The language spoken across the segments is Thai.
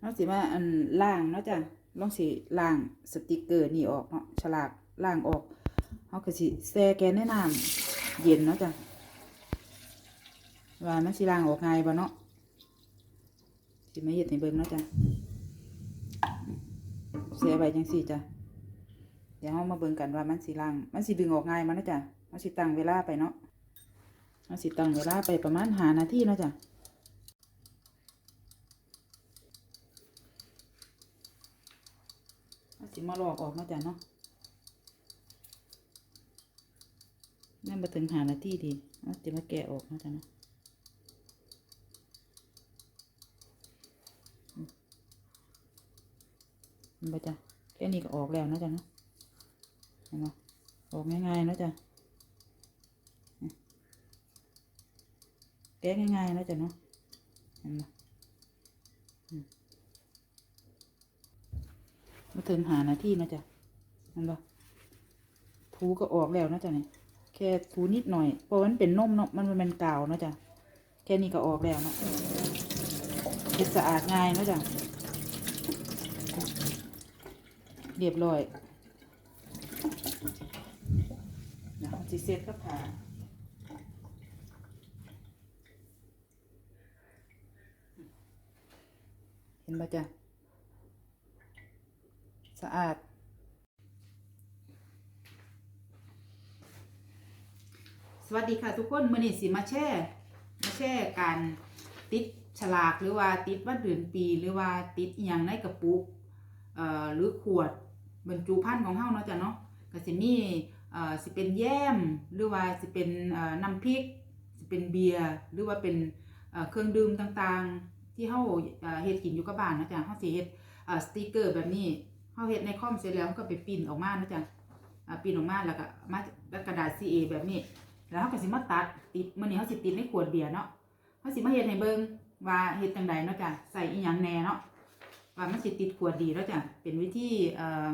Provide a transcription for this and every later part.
เราสิมาอันล่างเนาะจ้ะลองสิล่างสติกเกอร์นี่ออกเนาะฉลากล่างออกเขาก็สิแช่แกนในน้ำเย็นเนาะจ้ะว่ามันสิล่างออกไงบ่เนาะสิมาเฮ็ดให้เบิ่งเนาะจ้ะแช่ไว้จังซี่จ้ะเดี๋ยวเรามาเบิ่งกันว่ามันสิล่าง มันสิดึงออกง่ายมาเนาะจ้ะเราสิตั้งเวลาไปเนาะเราสิตั้งเวลาไปประมาณหานาทีเนาะจ้ะ เอา สิมาลอกออกมาจ้ะเนาะนั่นมาถึงหานาที่ดีเอาสิมาแกะออกมาจ้ะเนาะมเห็นปจ้ะแค่นี้ก็ออกแล้วนะจ้ะเนาะเห็นปะออกง่ายๆนะจ้ะแกะง่ายๆนะจ้ะเนาะเห็นปะม มาถึงหานาทีนะจ๊ะนั่นปะทูก็ออกแล้วนะจ๊ะเนี่ยแค่ทูนิดหน่อย เพราะมันเป็นนมเนาะมันเป็นกาวนาะจ๊ะแค่นี้ก็ออกแล้วเนาะเฮ็ดสะอาดง่ายนาะจ๊ะเรียบร้อยเดี๋ยวเซ็ตกับผ้าเห็นปะจ๊ะ สะอาด สวัสดีค่ะทุกคนมื่อนี้สิมาแช่มาแช่การติดฉลากหรือว่าติดวันเดือนปีหรือว่าติดอย่างในกระปุกเอ่อหรือขวดบรรจุภัณฑ์ของเฮาเนาะจ้ะเนาะก็สิมีเอ่อสิเป็นแยมหรือว่าสิเป็นเอ่อน้ำพริกสิเป็นเบียร์หรือว่าเป็นเอ่อเครื่องดื่มต่างๆ ที่เฮาเอ่อเฮ็ดกินอยู่กับบ้านเนาะจ้ะเฮาสิเฮ็ดเอ่อสติกเกอร์แบบนี้ เขาเฮ็ดในคอมเสร็จแล้วเขาก็ไปปิ้นออกมานะจ๊ะปิ้นออกมาแล้วก็มาแล้วกระดาษ CA แบบนี้ แล้วเขาก็สิมาตัดติดมื้อนี้เขาสิติดในขวดเบียร์เนาะเขาสิมาเฮ็ดให้เบิงว่าเฮ็ดจังใดเนาะจ้ะใส่อีหยังแน่เนาะว่ามันสิติดขวดดีเนาะจ้ะเป็นวิธีเอ่อ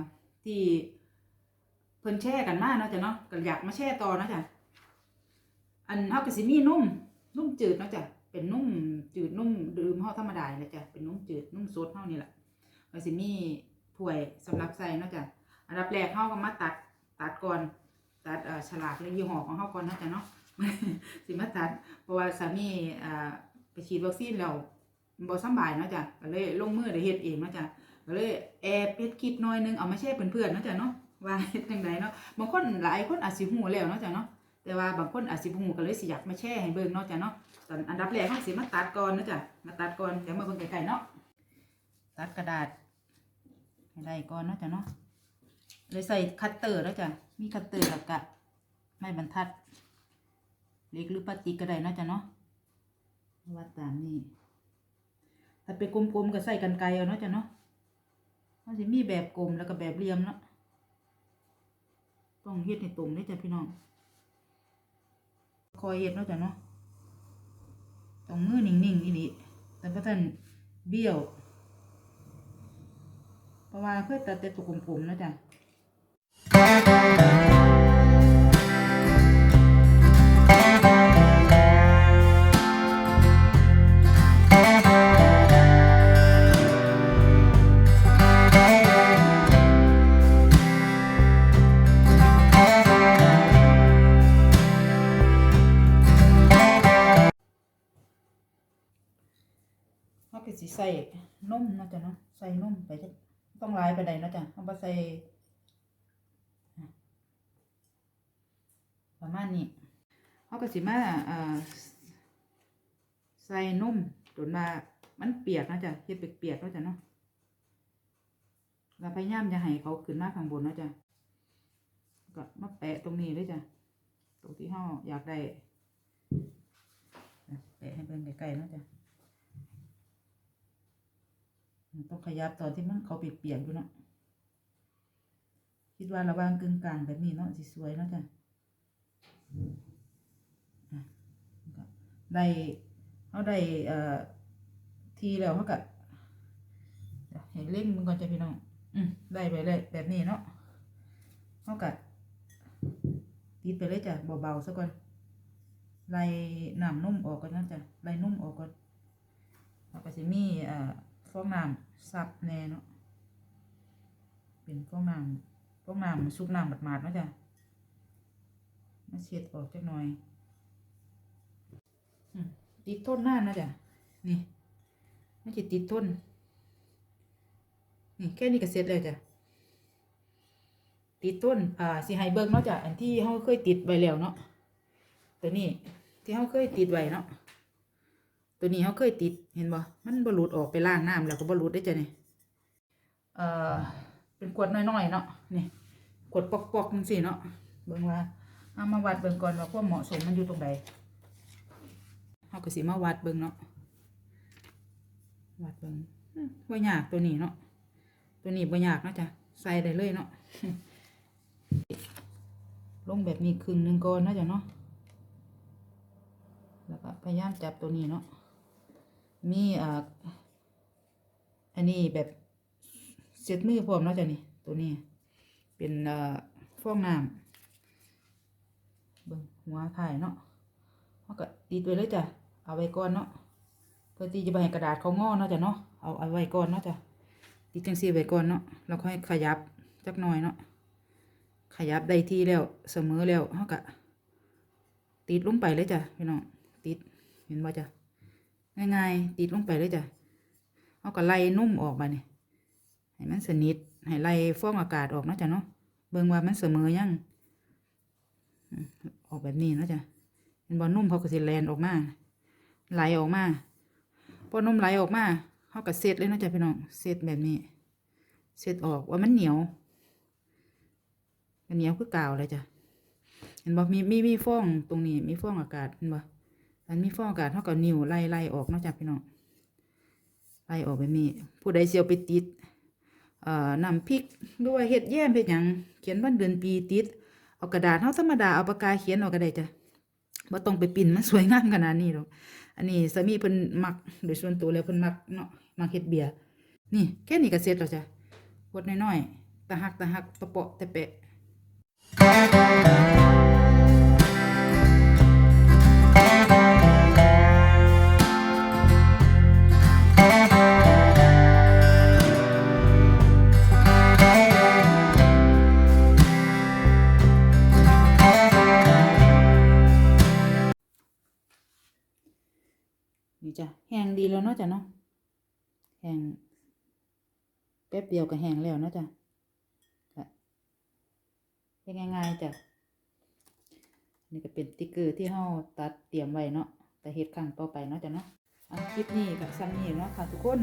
ที่เพิ่นแช่กันมากเนาะจ้ะเนาะก็อยากมาแช่ต่อเนาะจ้ะอันเฮาก็สิมีนุ่มนุ่มจืดเนาะจ้ะเป็นนุ่มจืดนุ่มดื่มเฮาธรรมดานี่แหละจ้ะเป็นนุ่มจืดนุ่มสดเฮานี่แหละก็สิมี ถ้วยสำหรับใส่เนาะจ้ะอันดับแรกเฮาก็มาตัดตัดก่อนตัดเออฉลากหรือยี่ห้อของเฮาก่อนเนาะจ้ะเนาะสิมาตัด เพราะว่าสามีอ่าไปฉีดวัคซีนแล้วบ่สบายเนาะจ้ะก็เลยลงมือได้เฮ็ดเองเนาะจ้ะก็เลยแอบเฮ็ดคลิปหน่อยนึงเอามาแชร์เพื่อนๆเนาะจ้ะเนาะว่าเฮ็ดจังไดเนาะบางคนหลายคนอาจสิฮู้แล้วเนาะจ้ะเนาะแต่ว่าบางคนอาจสิบ่ฮู้ก็เลยสิอยากมาแชร์ให้เบิ่งเนาะจ้ะเนาะตอนอันดับแรกเฮาสิมาตัดก่อนเนาะจ้ะมาตัดก่อนเดี๋ยวมาเบิ่งใกล้ๆเนาะตัดกระดาษ ให้ได้ก่อนเนาะจ้ะเนาะเลยใส่คัตเตอร์แล้วจ้ะมีคัตเตอร์แล้วก็ไม้บรรทัด เล็กหรือปลาติกก็ได้เนาะจ้ะเนาะวัดตามนี้ถ้าเป็นกลมๆก็ใส่กันไกรเอาเนาะจ้ะเนาะมันจะมีแบบกลมแล้วก็แบบเหลี่ยมเนาะต้องเฮ็ดให้ตรงเด้อจ้ะพี่น้องคอยเฮ็ดเนาะจ้ะเนาะต้องมือนิ่งๆอีนี่แต่พระท่านเบี้ยว ราะว่าเคยตัดแต่ตัวกลมๆนะจ๊ะก็สิใส่นมเนาะจ๊ะเนาะใส่นมไปจ้ะ ต้องหลายไปได้เนะจ๊ะเอาไปใส่ประมาณนี้เขาก็สิมาเอ่อใส่มจนมามันเปียกนะจ๊ะเฮ็ดเปียกๆนะจ๊ะเนาะเราพยายามจะให้เขาขึ้นมาข้างบนนะจ๊ะก็มาแปะตรงนี้เลยจ้ะตรงที่เขาอยากได้นะแปะให้เป็นใกล้ๆนะจ๊ะ ต้องขยับตอนที่มันเขาเปียกๆอยู่เนาะคิดว่าระวางกึ่งกลางแบบนี้เนาะสิสวยเนาะจ้ะได้เขาได้เอ่อทีแล้วเขาก็เดี๋ยวให้เล่งมันก่อนจะพี่น้องอืมได้ไปเลยแบบนี้เนาะเขาก็ติดไปเลยจ้ะเบาๆซะก่อนไล่น้ำนุ่มออกก่อนนะจ้ะไล่นุ่มออกก่อนแล้วก็จะมีเอ่อ ฟองน้ำซับแน่เนาะเป็นฟองน้ำฟองน้ำซุปน้ำหมาดๆเนาะจ้ะมาเช็ดออกจักหน่อยติดทนหน้านะจ้ะนี่ไม่จิติดทนนี่แค่นี้ก็เสร็จแล้วจ้ะติดต้น อ่าสิให้เบิ่งเนาะจ้ะอันที่เฮาเคยติดไว้แล้วเนาะตัวนี้ที่เฮาเคยติดไว้เนาะ ตัวนี้เขาเคยติดเห็นบ่มันบหลุดออกไปล้างน้ำแล้วก็บหลุดได้จ้ะนี่เอ่อเป็นขวดน้อยๆเนาะนี่ขวดปอกๆจังซี่เนาะเบิ่งว่าเอามาวัดเบิ่งก่อนว่าความเหมาะสมมันอยู่ตรงใดเฮาก็สิมาวัดเบิ่งเนาะวัดเบิ่งอืมบ่ยากตัวนี้เนาะตัวนี้บ่ยากเนาะจ้ะใส่ได้เลยเนาะลงแบบนี้ครึ่งหนึงก่อนเนาะจ้ะเนาะแล้วก็พยายามจับตัวนี้เนาะ มีอ่าอันนี้แบบเซ็ตมือพร้อมเนาะจ้ะนี่ตัวนี้ เป็นอ่าฟองน้ำเบิ่งหัวถ่ายเนาะเขาก็ติดไว้เลยจ้ะเอาไว้ก่อนเนาะเพื่อที่จะไปให้กระดาษเขางอเนาะจ้ะเนาะเอาเอาไว้ก่อนเนาะจ้ะติดจังซี่ไว้ก่อนเนาะแล้วค่อยขยับจักหน่อยเนาะขยับได้ที่แล้วเสมอแล้วเขาก็ติดลงไปเลยจ้ะพี่น้องติดเห็นบ่จ้ะ ง่ายๆติดลงไปเลยจ้ะเอาก็ไล่นุ่มออกมาเนี่ยให้มันสนิทให้ไล่ฟองอากาศออกนะจ้ะเนาะเบิ่งว่ามันเสมอยังออกแบบนี้นะจ้ะเห็นบ่นุ่มเขาก็สิแลนออกมาไหลออกมาพอนุ่มไหลออกมาเขาก็เสร็จเลยนะจ้ะพี่น้องเสร็จแบบนี้เสร็จออกว่ามันเหนียวมันเหนียวคือกาวเลยจ้ะเห็นบ่มีมีมีฟองตรงนี้มีฟองอากาศเห็นบอ นมีฟองอากาศเท่ากับนิ้วไล่ไล่ออกนอกจากพี่น้องไล่ออกแบบนี้ผู้ใดเสียวไปติดเอ่อนำพริกด้วยเห็ดแย้มเห็ดหยังเขียนวันเดือนปีติด เอากระดาษเท่าธรรมดาเอาปากกาเขียนออกก็ได้จ้ะว่าต้องไปปิ้นมันสวยงามขนาดนี้หรอกอันนี้สามีเพิ่นมักโดยส่วนตัวแล้วเพิ่นมักเนาะมักเฮ็ดเบียร์นี่แค่นี้ก็เสร็จแล้วจ้ะขวดน้อยๆตะหักตะหักตะเปาะตะเปะ จ้ะแห้งดีแล้วเนาะจ้ะเนาะแห้งแป๊บเดียวก็แห้งแล้วเนาะจ้ะก็เป็นง่ายๆจ้ะนี่ก็เป็นติ๊กเกอร์ที่เฮาตัดเตรียมไว้เนาะแต่เฮ็ดครั้งต่อไปเนาะจ้ะเนาะอะคลิปนี้ก็ซ้ำนี้เนาะค่ะทุกคน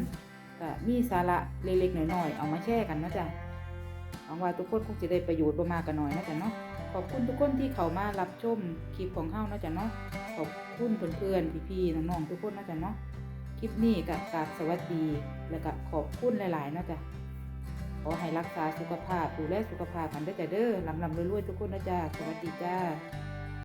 ก็มีสาระเล็กๆน้อยๆเอามาแชร์กันเนาะจ้ะหวังว่าทุกคนคงจะได้ประโยชน์บ่มากก็น้อยเนาะจ้ะเนาะขอบคุณทุกคนที่เข้ามารับชมคลิปของเฮาเนาะจ้ะเนาะ ขอบคุณเพื่อนๆพี่ๆน้องๆทุกคนนะจ๊ะเนาะคลิปนี้กับกราบสวัสดีแล้วก็ขอบคุณหลายๆนะจ๊ะขอให้รักษาสุขภาพดูแลสุขภาพกันด้วยจ้ะเด้อลำลำรวยๆทุกคนนะจ๊ะสวัสดีจ้า